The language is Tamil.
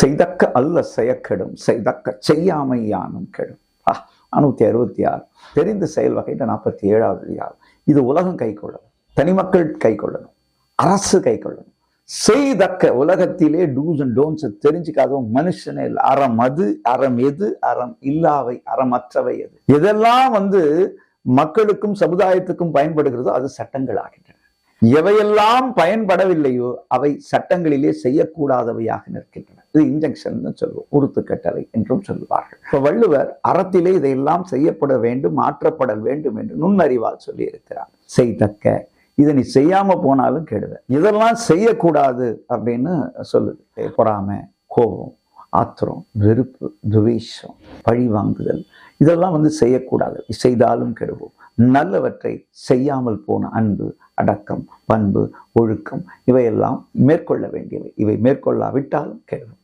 செய்தக்க அல்ல செயக்கெடும் செய்தக்க செய்யாமை யானும் கெடும். ஆ நானூற்றி அறுபத்தி ஆறு. தெரிந்த செயல் வகையில் நாற்பத்தி ஏழாவது அதிகாரம் இது உலகம் கை கொள்ளணும். தனிமக்கள் கை கொள்ளணும். அரசு கை கொள்ளணும். செய்தக்க உலகத்திலே டூஸ் அண்ட் டோன்ஸ் தெரிஞ்சுக்காதவன் மனுஷனே இல்லை. அறம் அது அறம் எது அறம் இல்லாவை அறமற்றவை எது. எதெல்லாம் வந்து மக்களுக்கும் சமுதாயத்துக்கும் பயன்படுகிறதோ அது சட்டங்கள் ஆகின்றன. எவையெல்லாம் பயன்படவில்லையோ அவை சட்டங்களிலே செய்யக்கூடாதவையாக நிற்கின்றன. இது இன்ஜெக்ஷன் சொல்லுவோம். உறுத்து கட்டளை என்றும் சொல்லுவார்கள். இப்போ வள்ளுவர் அறத்திலே இதையெல்லாம் செய்யப்பட வேண்டும் மாற்றப்படல் வேண்டும் என்று நுண்ணறிவால் சொல்லி இருக்கிறார் செய்தக்க இதை நீ செய்யாம போனாலும் கெடுவேன் இதெல்லாம் செய்யக்கூடாது அப்படின்னு சொல்லுது. பொறாமை கோபம் ஆத்திரம் வெறுப்பு துவேஷம் பழி வாங்குதல் இதெல்லாம் வந்து செய்யக்கூடாது. செய்தாலும் கெடுவோம். நல்லவற்றை செய்யாமல் போன அன்பு அடக்கம் பண்பு ஒழுக்கம் இவையெல்லாம் மேற்கொள்ள வேண்டியவை. இவை மேற்கொள்ளாவிட்டாலும் கெடுவோம்.